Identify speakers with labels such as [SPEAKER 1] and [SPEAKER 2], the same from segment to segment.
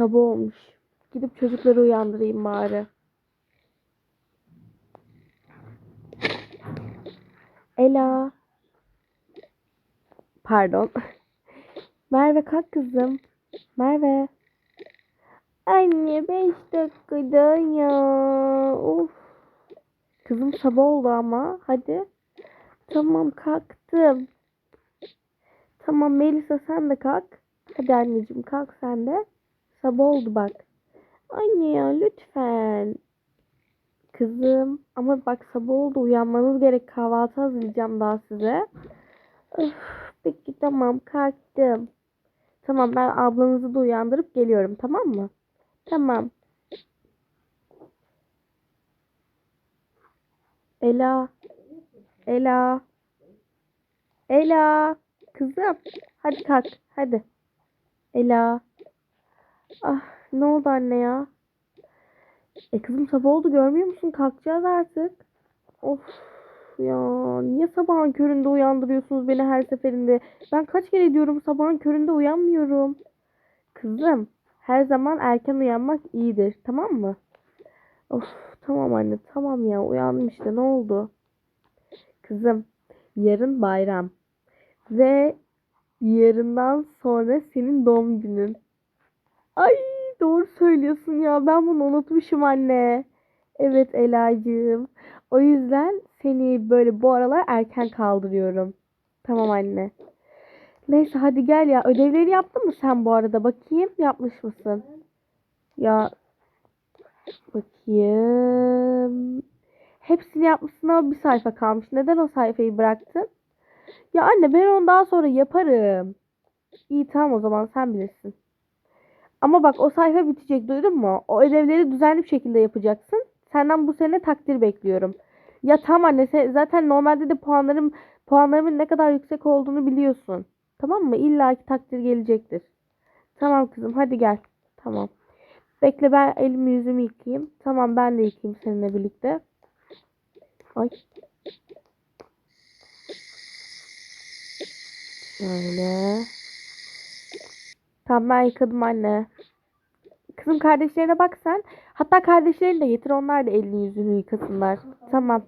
[SPEAKER 1] Sabah olmuş. Gidip çocukları uyandırayım bari. Ela. Pardon. Merve kalk kızım. Merve. Anne 5 dakikada ya. Of. Kızım sabah oldu ama. Hadi. Tamam kalktım. Tamam Melisa sen de kalk. Hadi anneciğim kalk sen de. Sabah oldu bak. Anne ya lütfen. Kızım ama bak sabah oldu uyanmanız gerek kahvaltı hazırlayacağım daha size. Öf, peki tamam kalktım. Tamam ben ablanızı da uyandırıp geliyorum tamam mı? Tamam. Ela. Ela. Ela. Kızım. Hadi kalk. Hadi. Ela. Ah ne oldu anne ya? E kızım sabah oldu görmüyor musun? Kalkacağız artık. Of ya niye sabahın köründe uyandırıyorsunuz beni her seferinde? Ben kaç kere diyorum sabahın köründe uyanmıyorum. Kızım her zaman erken uyanmak iyidir tamam mı? Of tamam anne tamam ya uyandım işte ne oldu? Kızım yarın bayram ve yarından sonra senin doğum günün. Ay doğru söylüyorsun ya ben bunu unutmuşum anne. Evet Elacığım. O yüzden seni böyle bu aralar erken kaldırıyorum. Tamam anne. Neyse hadi gel ya. Ödevleri yaptın mı sen bu arada? Bakayım yapmış mısın? Ya bakayım. Hepsini yapmışsın ama bir sayfa kalmış. Neden o sayfayı bıraktın? Ya anne ben onu daha sonra yaparım. İyi tamam o zaman sen bilirsin. Ama bak o sayfa bitecek duydun mu? O ödevleri düzenli bir şekilde yapacaksın. Senden bu sene takdir bekliyorum. Ya tamam anne sen, zaten normalde de puanlarım puanlarımın ne kadar yüksek olduğunu biliyorsun. Tamam mı? İlla ki takdir gelecektir. Tamam kızım hadi gel. Tamam. Bekle ben elimi yüzümü yıkayayım. Tamam ben de yıkayayım seninle birlikte. Ay. Şöyle. Tamam ben yıkadım anne. Kızım kardeşlerine bak sen. Hatta kardeşlerini de getir onlar da elini yüzünü yıkasınlar. Tamam.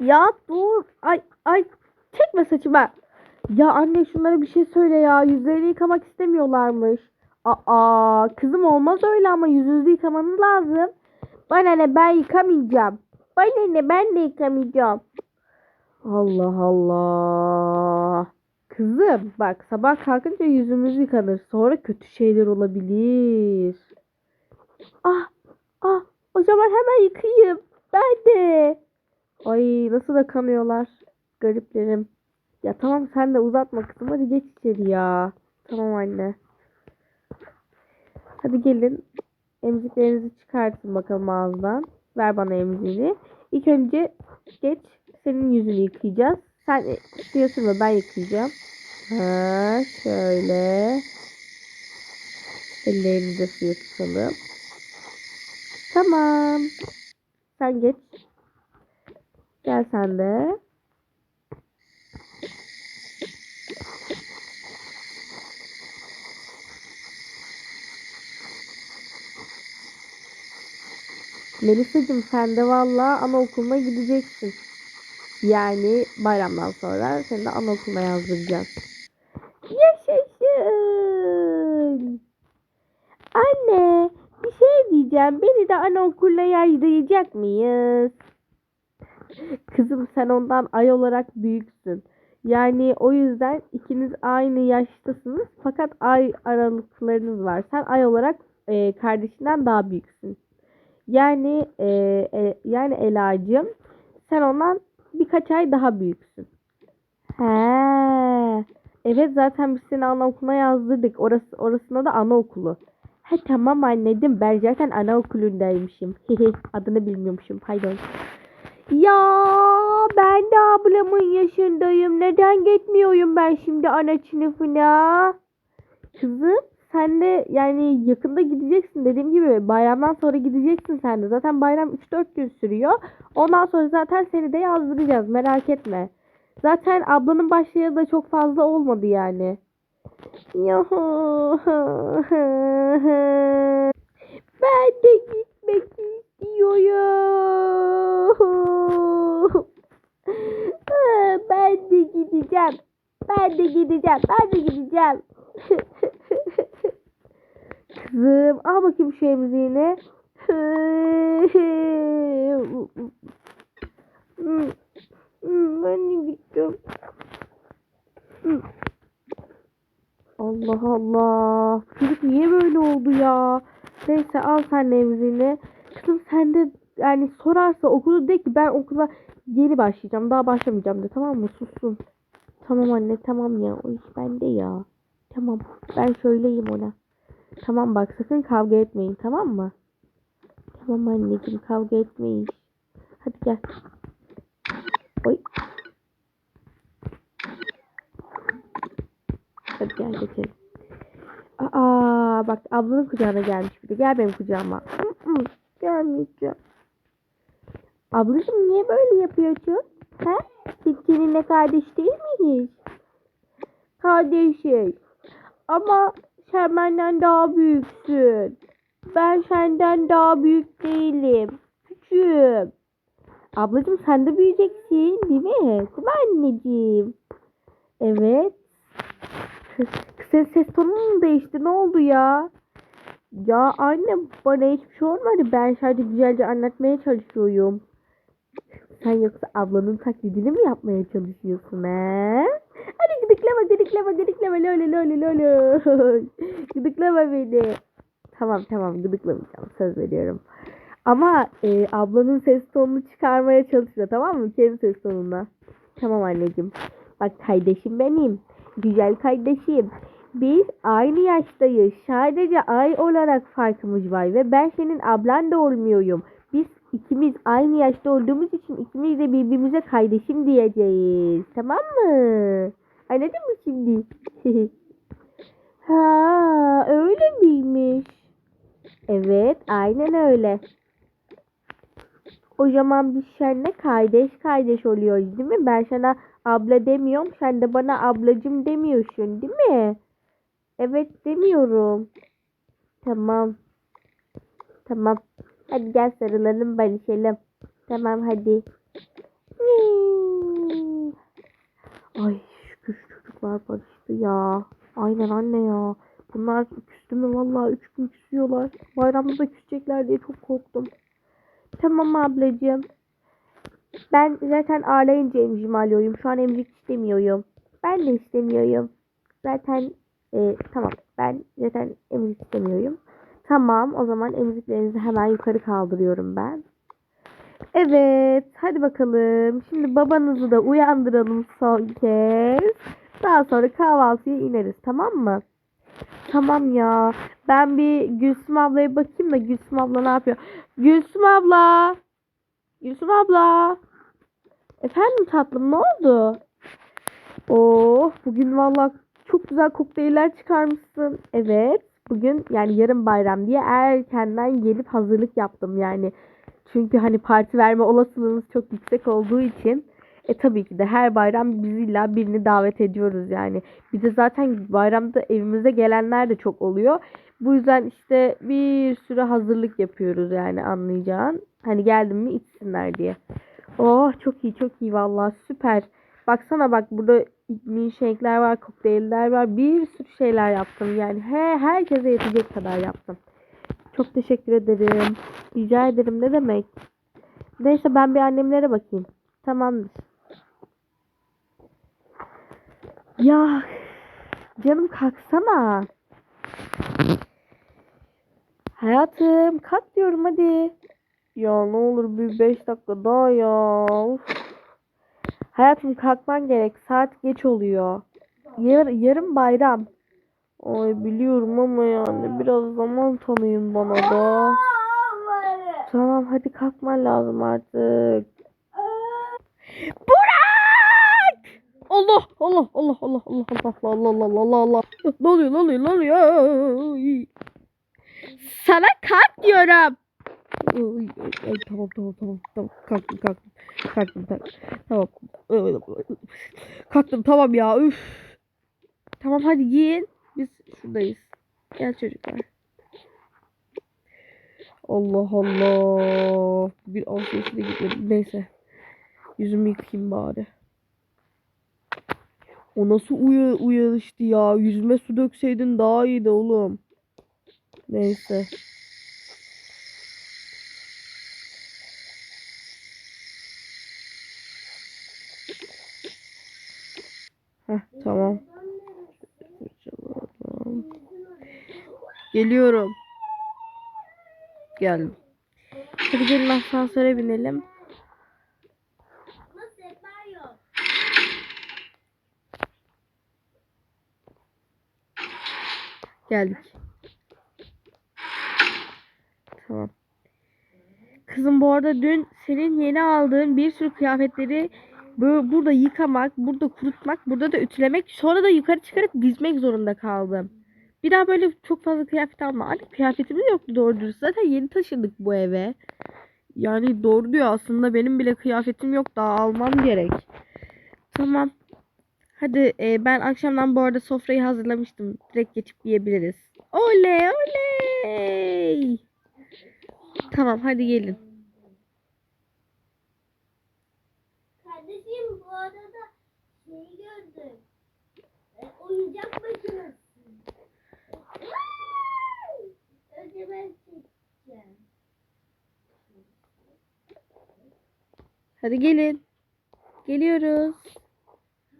[SPEAKER 1] Ya dur. Ay ay çekme saçımı. Ya anne şunlara bir şey söyle ya. Yüzlerini yıkamak istemiyorlarmış. Aa kızım olmaz öyle ama yüzünüzü yıkamanız lazım. Bana ne ben yıkamayacağım. Bana ne ben de yıkamayacağım. Allah Allah. Kızım bak sabah kalkınca yüzümüz yıkanır. Sonra kötü şeyler olabilir. Ah ah o zaman hemen yıkayayım. Ben de. Ay nasıl da kanıyorlar. Gariplerim. Ya tamam sen de uzatma kızım. Hadi geç içeri ya. Tamam anne. Hadi gelin. Emziklerinizi çıkartın bakalım ağızdan. Ver bana emziğini. İlk önce geç. Senin yüzünü yıkayacağız. Sen e, suya sürme ben yıkayacağım. Ha, şöyle. Ellerimizi suya tutalım. Tamam. Sen geç. Gel sen de. Melisa'cığım sen de valla anaokuluna gideceksin. Yani bayramdan sonra seni de anaokuluna yazdıracağız. Yaşasın. Anne bir şey diyeceğim. Beni de anaokuluna yazdıracak mıyız? Kızım sen ondan ay olarak büyüksün. Yani o yüzden ikiniz aynı yaştasınız fakat ay aralıklarınız var. Sen ay olarak e, kardeşinden daha büyüksün. Yani e, e, yani Ela'cığım sen ondan birkaç ay daha büyüksün. He. Evet zaten biz seni anaokuluna yazdırdık. Orası orasına da anaokulu. He tamam anneciğim ben zaten anaokulundaymışım. Adını bilmiyormuşum. Pardon. Ya ben de ablamın yaşındayım. Neden gitmiyorum ben şimdi ana sınıfına? Kızım sen de yani yakında gideceksin. Dediğim gibi bayramdan sonra gideceksin sen de. Zaten bayram 3-4 gün sürüyor. Ondan sonra zaten seni de yazdıracağız. Merak etme. Zaten ablanın başlayalı da çok fazla olmadı yani. Ya. Ben de gitmek istiyorum. Ben de gideceğim. Ben de gideceğim. Ben de gideceğim. Kızım al bakayım şu emziğini. Ben gideceğim. Allah Allah. Çocuk niye böyle oldu ya? Neyse al sen de emziğini. Kızım sen de yani sorarsa okulu de ki ben okula yeni başlayacağım. Daha başlamayacağım de tamam mı? Sussun. Tamam anne tamam ya. O iş bende ya. Tamam. Ben söyleyeyim ona. Tamam bak sakın kavga etmeyin tamam mı? Tamam anneciğim kavga etmeyin. Hadi gel. Oy. Hadi gel geçelim. Aa bak ablanın kucağına gelmiş bir de. Gel benim kucağıma. Hı hı, Gelmeyeceğim. Ablacığım niye böyle yapıyorsun? He? Biz seninle kardeş değil miyiz? Kardeşiz. Ama sen benden daha büyüksün. Ben senden daha büyük değilim. Küçüğüm. Ablacığım sen de büyüyeceksin değil mi? Mi anneciğim? Evet. Senin ses tonun mu değişti? Ne oldu ya? Ya anne bana hiçbir şey olmadı. Ben sadece güzelce anlatmaya çalışıyorum. Sen yoksa ablanın taklidini mi yapmaya çalışıyorsun he? Hadi gıdıklama gıdıklama gıdıklama lolo lolo lolo. gıdıklama beni. Tamam tamam gıdıklamayacağım söz veriyorum. Ama e, ablanın ses tonunu çıkarmaya çalışıyor tamam mı? Kendi ses tonunda. Tamam anneciğim. Bak kardeşim benim. Güzel kardeşim. Biz aynı yaştayız. Sadece ay olarak farkımız var ve ben senin ablan da olmuyorum. Biz ikimiz aynı yaşta olduğumuz için ikimiz de birbirimize kardeşim diyeceğiz. Tamam mı? Anladın mı şimdi? ha, öyle miymiş? Evet, aynen öyle. O zaman biz seninle kardeş kardeş oluyoruz değil mi? Ben sana abla demiyorum. Sen de bana ablacım demiyorsun değil mi? Evet demiyorum. Tamam. Tamam. Hadi gel sarılalım barışalım. Tamam hadi. Ay şükür çocuklar barıştı ya. Aynen anne ya. Bunlar küstü mü vallahi üç gün küsüyorlar. Bayramda da küsecekler diye çok korktum. Tamam ablacığım. Ben zaten ağlayınca emzimi alıyorum. Şu an emzik istemiyorum. Ben de istemiyorum. Zaten e, tamam. Ben zaten emzik istemiyorum. Tamam. O zaman emziklerinizi hemen yukarı kaldırıyorum ben. Evet. Hadi bakalım. Şimdi babanızı da uyandıralım son kez. Daha sonra kahvaltıya ineriz. Tamam mı? Tamam ya. Ben bir Gülsüm ablaya bakayım da Gülsüm abla ne yapıyor? Gülsüm abla. Gülsüm abla. Efendim tatlım ne oldu? Oh bugün valla çok güzel kokteyller çıkarmışsın. Evet. Bugün yani yarın bayram diye erkenden gelip hazırlık yaptım yani. Çünkü hani parti verme olasılığınız çok yüksek olduğu için. E tabii ki de her bayram biz illa birini davet ediyoruz yani. Bir de zaten bayramda evimize gelenler de çok oluyor. Bu yüzden işte bir sürü hazırlık yapıyoruz yani anlayacağın. Hani geldim mi içsinler diye. Oh çok iyi çok iyi vallahi süper. Baksana bak burada milkshake'ler var, kokteyller var. Bir sürü şeyler yaptım yani. He, herkese yetecek kadar yaptım. Çok teşekkür ederim. Rica ederim ne demek. Neyse ben bir annemlere bakayım. Tamamdır. Ya canım kalksana. Hayatım kalk diyorum hadi. Ya ne olur bir 5 dakika daha ya. Uf. Hayatım kalkman gerek. Saat geç oluyor. Yar, yarın bayram. Ay biliyorum ama yani biraz zaman tanıyın bana da. Tamam hadi kalkman lazım artık. Burak! Allah Allah Allah Allah Allah Allah Allah Allah Allah Allah Ne oluyor ne oluyor ne oluyor? Sana kalk diyorum. Ay, ay, tamam tamam tamam tamam. Kalktım kalktım kalktım tamam. Tamam kalktım tamam ya üf. Tamam hadi giyin biz şuradayız. Gel çocuklar. Allah Allah. Bir alışverişe gitmedim. Neyse. Yüzümü yıkayayım bari. O nasıl uya uyanıştı ya? Yüzüme su dökseydin daha iyiydi oğlum. Neyse Heh, tamam. Geliyorum. Geldim. Hadi gelin asansöre binelim. Geldik. Tamam. Kızım bu arada dün senin yeni aldığın bir sürü kıyafetleri böyle burada yıkamak, burada kurutmak, burada da ütülemek, sonra da yukarı çıkarıp dizmek zorunda kaldım. Bir daha böyle çok fazla kıyafet alma. Hani kıyafetimiz yoktu doğru dürüst. Zaten yeni taşındık bu eve. Yani doğru diyor aslında benim bile kıyafetim yok daha almam gerek. Tamam. Hadi e, ben akşamdan bu arada sofrayı hazırlamıştım. Direkt geçip yiyebiliriz. Oley oley. Tamam hadi gelin.
[SPEAKER 2] Kardeşim bu arada şeyi gördüm. E, oyuncak makinesi. Önce ben çekeceğim.
[SPEAKER 1] Hadi gelin. Geliyoruz.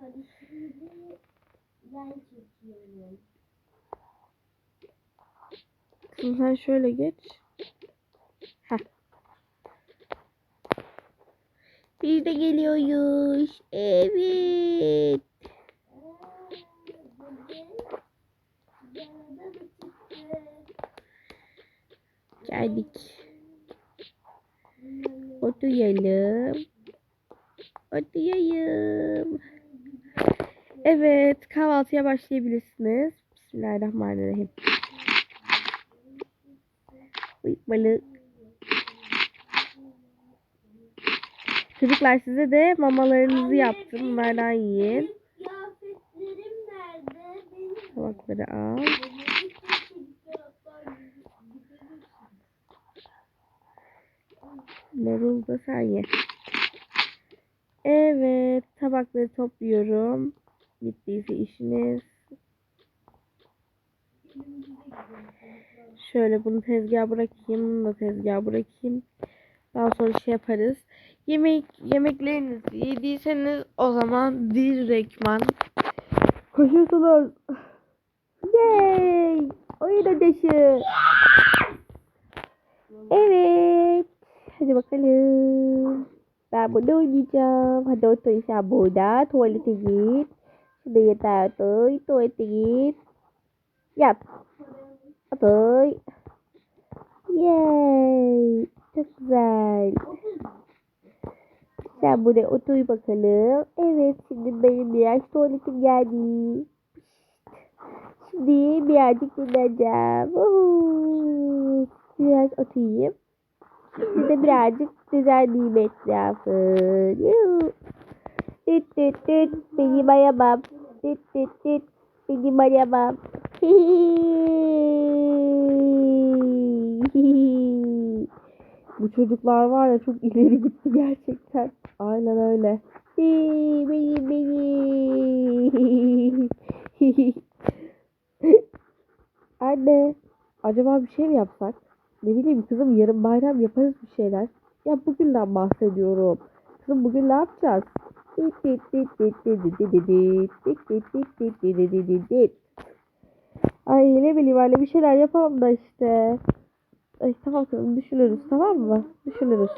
[SPEAKER 2] Hadi şimdi ben çekiyorum.
[SPEAKER 1] Kızım sen şöyle geç. Heh. Biz de geliyoruz. Evet.
[SPEAKER 2] Aa, bugün yanında da çıktı.
[SPEAKER 1] Geldik. Oturalım. Oturayım. Evet, kahvaltıya başlayabilirsiniz. Bismillahirrahmanirrahim. Uy, balık. Çocuklar size de mamalarınızı yaptım. Bunlardan yiyin. Tabakları al. Marul da sen ye. Evet, tabakları topluyorum. Bittiyse işiniz. Şöyle bunu tezgaha bırakayım, bunu da tezgaha bırakayım. Daha sonra şey yaparız. Yemek yemeklerinizi yediyseniz o zaman direktman koşursunuz. Yay! Oyun ödeşi. Evet. Hadi bakalım. Ben burada oynayacağım. Hadi otur sen burada. Tuvalete git. Şimdi yatağa otur. Tuvalete git. Yat. Otur. Yay. Çok güzel. Sen buraya otur bakalım. Evet şimdi benim biraz tuvaletim geldi. Şimdi birazcık dinleneceğim. Uhu. Biraz oturayım. Şimdi de birazcık düzenleyeyim etrafı. Düt düt düt. Benim arabam. Düt düt düt. Benim arabam. Bu çocuklar var ya çok ileri gitti gerçekten. Aynen öyle. Benim benim. Anne, acaba bir şey mi yapsak? Ne bileyim kızım yarın bayram yaparız bir şeyler. Ya bugünden bahsediyorum. Kızım bugün ne yapacağız? Ay ne bileyim öyle bir şeyler yapalım da işte. Ay tamam kızım düşünürüz tamam mı? Düşünürüz.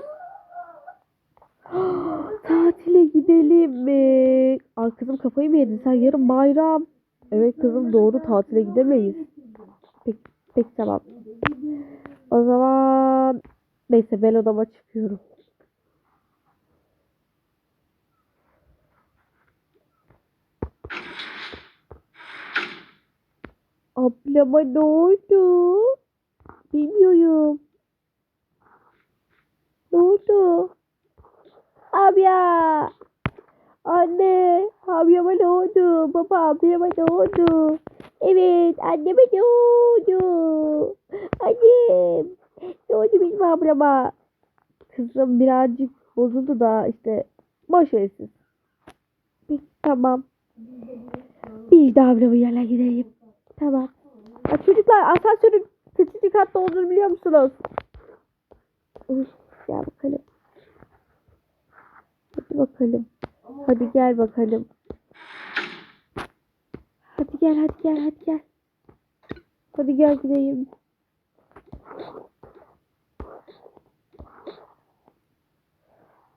[SPEAKER 1] Tatile gidelim mi? Ay kızım kafayı mı yedin sen yarın bayram. Evet kızım doğru tatile gidemeyiz. Peki, peki tamam. O zaman neyse ben odama çıkıyorum. Ablama ne oldu? Bilmiyorum. oldu? Abya. Anne. Abyama ne oldu? Baba abyama ne oldu? Evet anneme ne oldu? Annem. Ne oldu benim ablama? Kızım birazcık bozuldu da işte boş ver tamam. Biz de ablamın yanına gidelim. Tamam. Ya çocuklar asansörün kaçıncı katta olduğunu biliyor musunuz? Gel bakalım. Hadi bakalım. Hadi gel bakalım. Hadi gel hadi gel hadi gel. Hadi gel gideyim.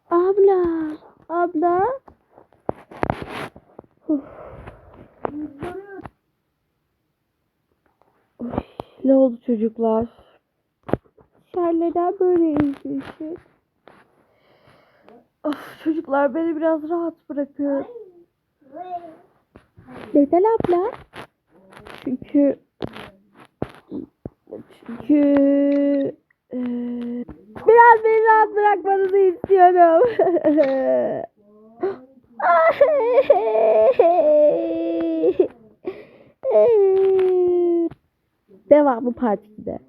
[SPEAKER 1] Abla. Abla. Uf. Ne oldu çocuklar? Neden böyle üzgünsün? Of çocuklar beni biraz rahat bırakın. Neden abla? Çünkü çünkü eee, biraz beni rahat bırakmanızı istiyorum. Devamı part 2'de.